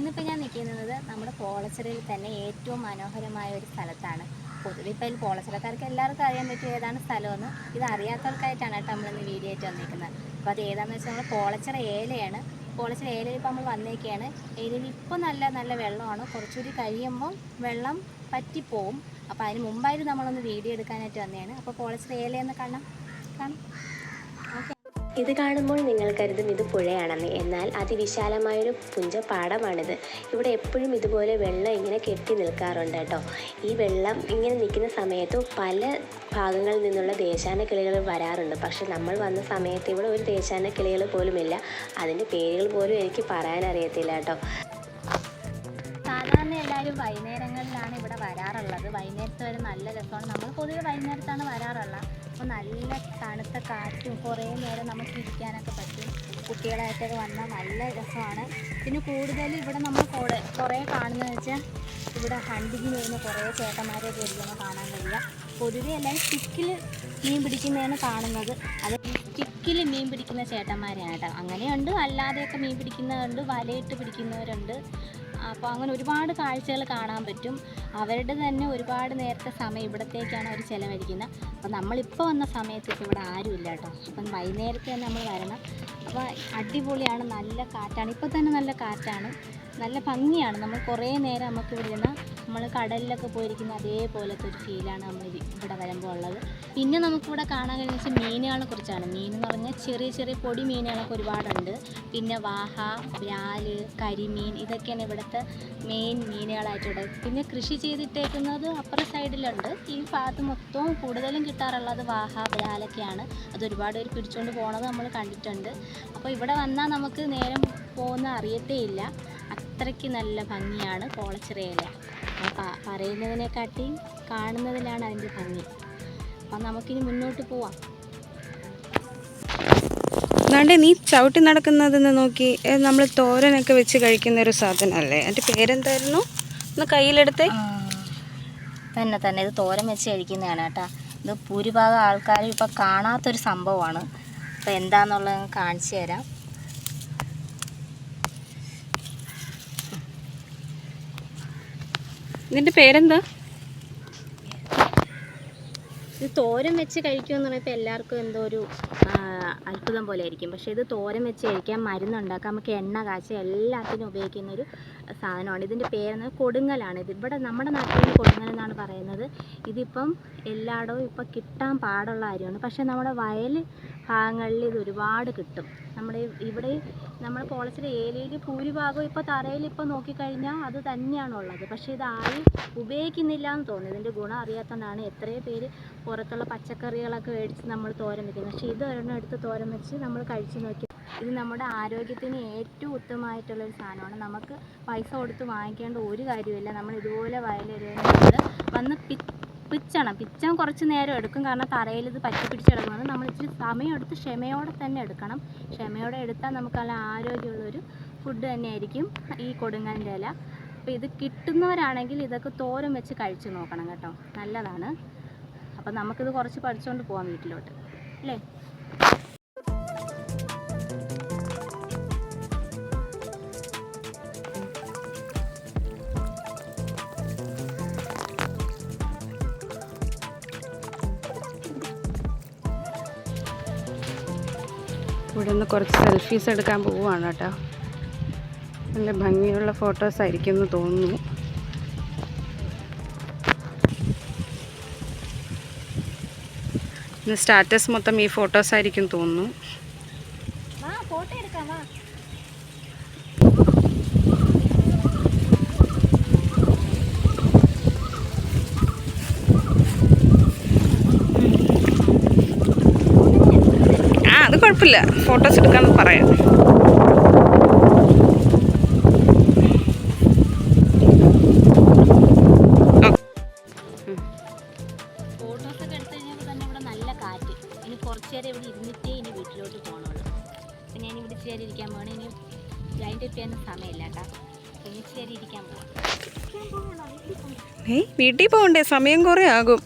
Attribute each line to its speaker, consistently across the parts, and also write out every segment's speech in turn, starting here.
Speaker 1: ഇന്നിപ്പോൾ ഞാൻ നിൽക്കുന്നത് നമ്മുടെ പോളച്ചിറയിൽ തന്നെ ഏറ്റവും മനോഹരമായ ഒരു സ്ഥലത്താണ്. പൊതുവെ ഇപ്പോൾ ഇതിൽ പോളച്ചിറക്കാർക്ക് എല്ലാവർക്കും അറിയാൻ പറ്റും ഏതാണ് സ്ഥലമെന്ന് ഇത് അറിയാത്തവർക്കായിട്ടാണ് കേട്ടോ നമ്മളിന്ന് വീഡിയോ ആയിട്ട് വന്നിരിക്കുന്നത് അപ്പോൾ അത് ഏതാണെന്ന് വെച്ചാൽ നമ്മൾ പോളച്ചിറ ഏലയാണ്. പോളച്ചിറ ഏലയിൽ ഇപ്പോൾ നമ്മൾ വന്നേക്കാണ്. ഏലയിൽ ഇപ്പോൾ നല്ല നല്ല വെള്ളമാണ്. കുറച്ചുകൂടി കഴിയുമ്പോൾ വെള്ളം പറ്റിപ്പോവും. അപ്പോൾ അതിന് മുമ്പായിട്ട് നമ്മളൊന്ന് വീഡിയോ എടുക്കാനായിട്ട് വന്നതാണ് അപ്പോൾ പോളച്ചിറ ഏലയെന്ന് കാണാം. കാണാം.
Speaker 2: ഇത് കാണുമ്പോൾ നിങ്ങൾ കരുതും ഇത് പുഴയാണെന്ന്. എന്നാൽ അതിവിശാലമായൊരു പുഞ്ചപ്പാടമാണിത്. ഇവിടെ എപ്പോഴും ഇതുപോലെ വെള്ളം ഇങ്ങനെ കെട്ടി നിൽക്കാറുണ്ട് കേട്ടോ. ഈ വെള്ളം ഇങ്ങനെ നിൽക്കുന്ന സമയത്ത് പല ഭാഗങ്ങളിൽ നിന്നുള്ള ദേശാന കിളികൾ വരാറുണ്ട്. പക്ഷെ നമ്മൾ വന്ന സമയത്ത് ഇവിടെ ഒരു ദേശാന കിളികൾ പോലുമില്ല. അതിന്റെ പേരുകൾ പോലും എനിക്ക് പറയാൻ അറിയത്തില്ല കേട്ടോ.
Speaker 1: എല്ലാവരും വൈകുന്നേരങ്ങളിലാണ് ഇവിടെ വരാറുള്ളത്. വൈകുന്നേരത്ത് വരെ നല്ല രസമാണ്. നമ്മൾ പൊതുവെ വൈകുന്നേരത്താണ് വരാറുള്ളത്. അപ്പോൾ നല്ല തണുത്ത കാറ്റും കുറേ നേരം നമുക്ക് ഇരിക്കാനൊക്കെ പറ്റും. കുട്ടികളായിട്ടൊക്കെ വന്നാൽ നല്ല രസമാണ്. പിന്നെ കൂടുതലും ഇവിടെ നമ്മൾ കുറേ കുറേ വെച്ചാൽ ഇവിടെ ഹണ്ടിങ്ങിന് വരുന്ന കുറേ ചേട്ടന്മാരെയൊക്കെ ഇരിക്കുന്ന കാണാൻ കഴിയുക പൊതുവെ എല്ലാവരും സ്റ്റിക്കിൽ മീൻ പിടിക്കുന്നതാണ് കാണുന്നത്. അത് സ്റ്റിക്കിൽ മീൻ പിടിക്കുന്ന ചേട്ടന്മാരെയാണ് കേട്ടോ. അങ്ങനെയുണ്ട്. അല്ലാതെയൊക്കെ മീൻ പിടിക്കുന്നവരുണ്ട്. വലയിട്ട് പിടിക്കുന്നവരുണ്ട്. അപ്പോൾ അങ്ങനെ ഒരുപാട് കാഴ്ചകൾ കാണാൻ പറ്റും. അവരുടെ തന്നെ ഒരുപാട് നേരത്തെ സമയം ഇവിടത്തേക്കാണ് അവർ ചിലവഴിക്കുന്നത്. അപ്പോൾ നമ്മളിപ്പോൾ വന്ന സമയത്ത് ഇപ്പോൾ ഇവിടെ ആരുമില്ല കേട്ടോ. അപ്പം വൈകുന്നേരത്തെ നമ്മൾ വരണം. അപ്പോൾ അടിപൊളിയാണ്. നല്ല കാറ്റാണ്. ഇപ്പോൾ തന്നെ നല്ല കാറ്റാണ്. നല്ല ഭംഗിയാണ്. നമ്മൾ കുറേ നേരം നമുക്ക് ഇവിടെ നിന്ന് നമ്മൾ കടലിലൊക്കെ പോയിരിക്കുന്ന അതേപോലത്തെ ഒരു ഫീലാണ് നമ്മൾ ഇവിടെ വരുമ്പോൾ ഉള്ളത്. പിന്നെ നമുക്കിവിടെ കാണാൻ കഴിയുന്ന വെച്ചാൽ മീനുകളെ കുറിച്ചാണ്. മീൻ എന്ന് പറഞ്ഞാൽ ചെറിയ ചെറിയ പൊടി മീനുകളൊക്കെ ഒരുപാടുണ്ട്. പിന്നെ വാഹ വ്യാൽ കരിമീൻ ഇതൊക്കെയാണ് ഇവിടുത്തെ മെയിൻ മീനുകളായിട്ടുള്ളത് പിന്നെ കൃഷി ചെയ്തിട്ടേക്കുന്നത് അപ്പുറ സൈഡിലുണ്ട് ഈ ഭാഗത്ത് മൊത്തവും കൂടുതലും കിട്ടാറുള്ളത് വാഹ വ്യാലൊക്കെയാണ്. അത് ഒരുപാട് പേര് പിടിച്ചുകൊണ്ട് പോണത് നമ്മൾ കണ്ടിട്ടുണ്ട്. അപ്പോൾ ഇവിടെ വന്നാൽ നമുക്ക് നേരം പോകുന്ന അറിയത്തേ ഇല്ല. അത്രയ്ക്ക് നല്ല ഭംഗിയാണ് കോളച്ചിറയില. പറയുന്നതിനെക്കാട്ടി കാണുന്നതിലാണ് അതിന്റെ ഭംഗി. അപ്പം നമുക്കിനി മുന്നോട്ട് പോവാം.
Speaker 3: അതാണ്ട് നീ ചവിട്ടി നടക്കുന്നതെന്ന് നോക്കി നമ്മൾ തോരനൊക്കെ വെച്ച് കഴിക്കുന്ന ഒരു സാധനമല്ലേ എന്റെ പേരെന്തായിരുന്നു? ഒന്ന് കയ്യിലെടുത്ത്.
Speaker 1: തന്നെ തന്നെ. ഇത് തോരൻ വെച്ച് കഴിക്കുന്നതാണ് കേട്ടോ. ഇത് ഭൂരിഭാഗം ആൾക്കാരും ഇപ്പം കാണാത്തൊരു സംഭവമാണ്. അപ്പോൾ എന്താണെന്നുള്ളത് കാണിച്ചു തരാം.
Speaker 3: ഇതിന്റെ പേരെന്താ?
Speaker 1: ഇത് തോരൻ വെച്ച് കഴിക്കുമെന്ന് പറയുമ്പോൾ എല്ലാവർക്കും എന്തോ ഒരു അത്ഭുതം പോലെ ആയിരിക്കും. പക്ഷേ ഇത് തോരൻ വെച്ച് കഴിക്കാൻ മരുന്നുണ്ടാക്കാം നമുക്ക് എണ്ണ കാച്ച എല്ലാത്തിനും ഉപയോഗിക്കുന്ന ഒരു സാധനമാണ്. ഇതിന്റെ പേരെന്ന് കൊടുങ്ങലാണ്. ഇത് ഇവിടെ നമ്മുടെ നാട്ടിൽ കൊടുങ്ങൽ എന്നാണ് പറയുന്നത്. ഇതിപ്പം എല്ലായിടവും ഇപ്പം കിട്ടാൻ പാടുള്ള കാര്യമാണ്. പക്ഷേ നമ്മുടെ വയൽ ഭാഗങ്ങളിൽ ഇത് ഒരുപാട് കിട്ടും. നമ്മുടെ ഇവിടെ നമ്മുടെ പോളച്ചിലെ ഏരിയയിൽ ഭൂരിഭാഗം ഇപ്പോൾ തറയിൽ ഇപ്പോൾ നോക്കിക്കഴിഞ്ഞാൽ അത് തന്നെയാണുള്ളത്. പക്ഷേ ഇത് ആരും ഉപയോഗിക്കുന്നില്ല എന്ന് തോന്നുന്നു. ഇതിന്റെ ഗുണം അറിയാത്തതാണ് എത്രയോ പേര് പുറത്തുള്ള പച്ചക്കറികളൊക്കെ മേടിച്ച് നമ്മൾ തോരൻ വയ്ക്കുന്നത് പക്ഷേ ഇത് ഒരെണ്ണം എടുത്ത് തോരൻ വെച്ച് നമ്മൾ കഴിച്ച് നോക്കി. ഇത് നമ്മുടെ ആരോഗ്യത്തിന് ഏറ്റവും ഉത്തമമായിട്ടുള്ളൊരു സാധനമാണ്. നമുക്ക് പൈസ കൊടുത്ത് വാങ്ങിക്കേണ്ട ഒരു കാര്യമില്ല നമ്മൾ ഇതുപോലെ വയലൊരു വന്ന് പി പിച്ചണം. പിച്ചാൻ കുറച്ച് നേരം എടുക്കും. കാരണം തറയിൽ ഇത് പറ്റി പിടിച്ചെടുക്കുന്നത് നമ്മൾ ഇച്ചിരി സമയം എടുത്ത് ക്ഷമയോടെ തന്നെ എടുക്കണം. ക്ഷമയോടെ എടുത്താൽ നമുക്ക് നല്ല ആരോഗ്യമുള്ളൊരു ഫുഡ് തന്നെയായിരിക്കും ഈ കൊടുങ്ങലിന്റെ ഇല. അപ്പോൾ ഇത് കിട്ടുന്നവരാണെങ്കിൽ ഇതൊക്കെ തോരം വെച്ച് കഴിച്ചു നോക്കണം കേട്ടോ. നല്ലതാണ്. അപ്പം നമുക്കിത് കുറച്ച് പഠിച്ചുകൊണ്ട് പോകാം വീട്ടിലോട്ട്. അല്ലേ?
Speaker 3: ഇവിടെ നിന്ന് കുറച്ച് സെൽഫീസ് എടുക്കാൻ പോവുകയാണ് കേട്ടോ. നല്ല ഭംഗിയുള്ള ഫോട്ടോസ് ആയിരിക്കും എന്ന് തോന്നുന്നു സ്റ്റാറ്റസ് മൊത്തം ഈ ഫോട്ടോസ് ആയിരിക്കും തോന്നുന്നു. കുഴപ്പമില്ല. ഫോട്ടോസ് എടുക്കാൻ പറയാം.
Speaker 1: ഇവിടെ നല്ല കാറ്റ്. ഇനി കുറച്ച് നേരം ഇവിടെ ഇരുന്നിട്ടേ ഇനി വീട്ടിലോട്ട് പോകണുള്ളൂ അപ്പം ഞാൻ ഇവിടെ ഇച്ചിരി നേരം ഇരിക്കാൻ പോകണം ഇനി ലൈന്റെ ചെയ്യാൻ സമയമില്ല കേട്ടോ. ഇനി ഇച്ചിരി നേരം ഇരിക്കാൻ പോകാം
Speaker 3: ഏയ് വീട്ടിൽ പോകണ്ടേ? സമയം കുറേ ആകും.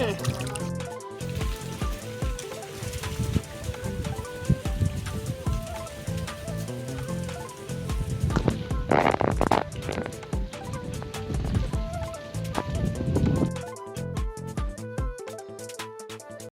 Speaker 3: Okay.